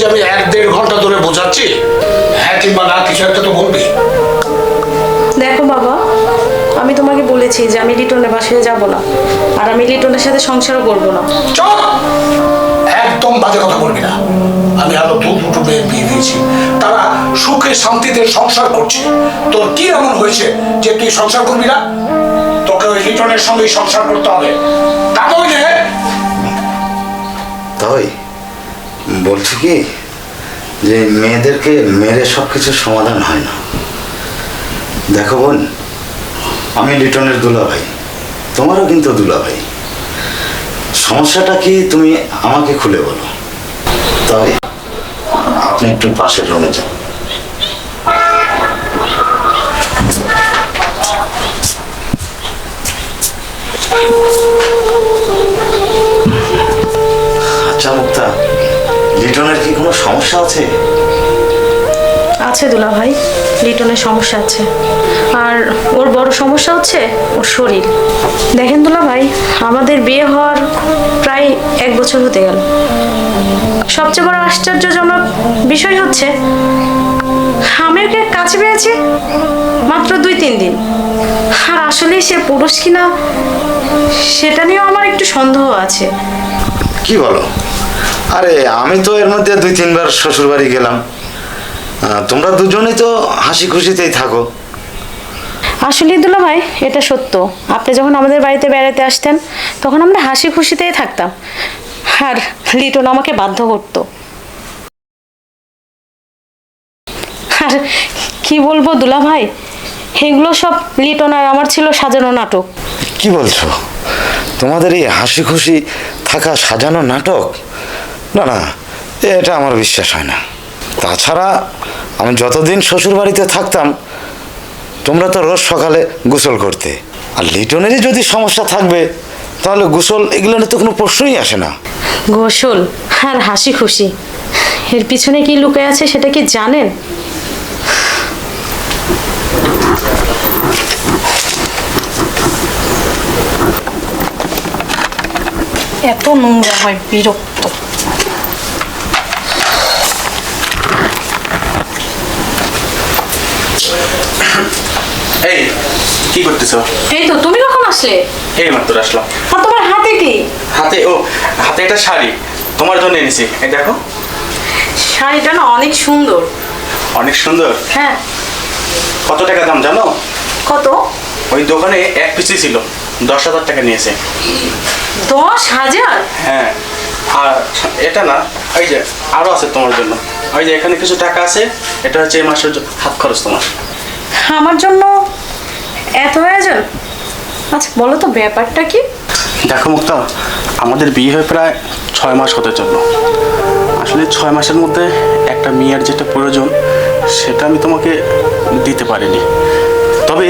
যে আমি এক দেড় ঘণ্টা ধরে বোঝাচ্ছি হ্যাঁ কিংবা না কিছু একটা তো বলবি। দেখো বাবা আমি তোমাকে বলেছি যে আমি লিটনের বাসায় যাব না আর আমি লিটনের সাথে সংসারও করব না। চল একদম বাজে কথা বলবি না। আমি আরও দু দুটো মেয়ের বিয়ে দিয়েছি। তারা সুখে শান্তিতে সংসার করছে। তোর কি এমন হয়েছে যে তুই সংসার করবি না? তোকে ওই লিটনের সঙ্গে সংসার করতে হবে। তা নইলে তাই? বলছি কি, যে মেয়েদেরকে মেরে সব কিছুর সমাধান হয় না। দেখো বোন, আমি লিটনের দুলা ভাই তোমারও কিন্তু দুলা ভাই সমস্যাটা কি তুমি আমাকে খুলে বলো। তাই আপনি একটু পাশের রুমে যান। লিটনের কি কোনো সমস্যা আছে? আছে দুলা ভাই লিটনের সমস্যা আছে। আর ওর বড় সমস্যা হচ্ছে ওর শরীর। দেখেন দুলা ভাই আমাদের বিয়ে হওয়ার প্রায় এক বছর হতে গেল। সবচেয়ে বড় আশ্চর্যজনক বিষয় হচ্ছে আমি ওকে কাছে পেয়েছি মাত্র দুই তিন দিন। আর আসলে সে পুরুষ কিনা সেটা নিয়েও আমার একটু সন্দেহ আছে। কি বলো? আরে আমি তো এর মধ্যে দুই তিনবার শ্বশুর বাড়ি গেলাম তোমরা দুজনেই তো হাসি খুশিতেই থাকো। আসলে দুলা ভাই এটা সত্য। আপনি যখন আমাদের বাড়িতে বেড়াতে আসতেন তখন আমরা হাসি খুশিতেই থাকতাম। আর লিটন আমাকে বাধ্য করতো। আর কি বলব দুলা ভাই এগুলো সব লিটন আর আমার ছিল সাজানো নাটক। কি বলছো? তোমাদের এই হাসি খুশি থাকা সাজানো নাটক? না না এটা আমার বিশ্বাস হয় না। তাছাড়া আমি যতদিন শ্বশুর বাড়িতে থাকতাম তোমরা তো রোজ সকালে গোসল করতে। আর লিটনেরই যদি সমস্যা থাকবে তাহলে গোসল এগুলো তো কোনো প্রশ্নই আসে না। গোসল আর হাসি খুশি। এর পিছনে কি লুকে আছে সেটা কি জানেন? এত নোংরা হয় বিরক্ত। এই কি করতেছো? এই তো তুমি কখন আসলে? এই মাত্র আসলাম। আর তোমার হাতে কি? হাতে ও হাতে একটা শাড়ি। তোমার জন্য এনেছি। এই দেখো। শাড়িটা না অনেক সুন্দর। অনেক সুন্দর? হ্যাঁ। কত টাকা দাম জানো? কত? ওই দোকানে এক পিসই ছিল। দশ হাজার টাকা নিয়েছে। দশ হাজার? হ্যাঁ। আর এটা না ওই যে আরও আছে তোমার জন্য। ওই যে এখানে কিছু টাকা আছে এটা হচ্ছে এই মাসের হাত খরচ তোমার। আমার জন্য এত আয়োজন? আচ্ছা বলো তো ব্যাপারটা কি? দেখো মুক্তা, আমাদের বিয়ে হয়ে প্রায় ছয় মাস হতে চলল। আসলে ছয় মাসের মধ্যে একটা মেয়ের যেটা প্রয়োজন, সেটা আমি তোমাকে দিতে পারিনি। তবে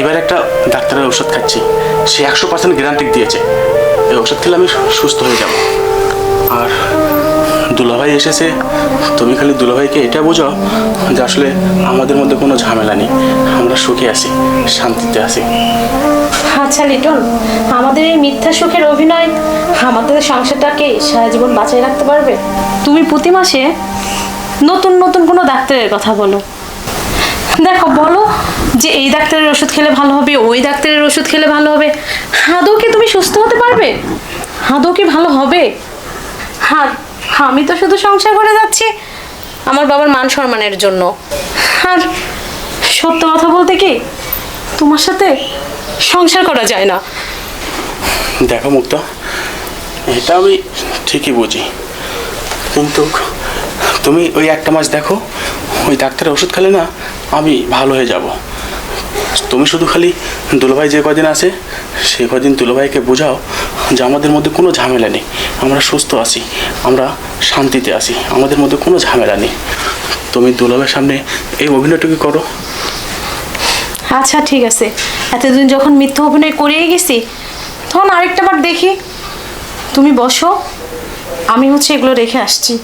এবার একটা ডাক্তারের ওষুধ খাচ্ছি। সে একশো পার্সেন্ট গ্যারান্টি দিয়েছে। এই ওষুধ খেলে আমি সুস্থ হয়ে যাব। আর দুলাভাই এসেছে। তুমি খালি দুলাভাইকে এটা বোঝাও যে আসলে আমাদের মধ্যে কোনো ঝামেলা নেই। আমরা সুখে আছি শান্তিতে আছি। আচ্ছা লিটন আমাদের এই মিথ্যা সুখের অভিনয় আমাদের সংসারটাকে সারা জীবন বাঁচিয়ে রাখতে পারবে? তুমি প্রতি মাসে নতুন নতুন কোনো ডাক্তারের কথা বলো। দেখো বলো যে এই ডাক্তারের ওষুধ খেলে ভালো হবে ওই ডাক্তারের ওষুধ খেলে ভালো হবে। আদৌ কি তুমি সুস্থ হতে পারবে? আদৌ কি ভালো হবে? আর আমি তো শুধু সংসার করে যাচ্ছি। আমার বাবার মান সম্মানের জন্য। আর সত্য কথা বলতে কি, তোমার সাথে সংসার করা যায় না। দেখো মুক্তা, এটা আমি ঠিকই বুঝি। কিন্তু তুমি ওই একটা মাস দেখো, ওই ডাক্তারের ওষুধ খেলে না আমি ভালো হয়ে যাব। তুমি শুধু খালি দুলোভাই যে কদিন আছে, সে কদিন দুলোভাইকে বোঝাও যে আমাদের মধ্যে কোনো ঝামেলা নেই। আমরা সুস্থ আছি। আমরা শান্তিতে আছি। আমাদের মধ্যে কোনো ঝামেলা নেই। তুমি দুলাভের সামনে এই অভিনয়টুকু করো। আচ্ছা ঠিক আছে। এতদিন যখন মিথ্যা অভিনয় করিয়ে গেছি, তখন আরেকটা বার দেখি। তুমি বসো। আমি হচ্ছে এগুলো রেখে আসছি।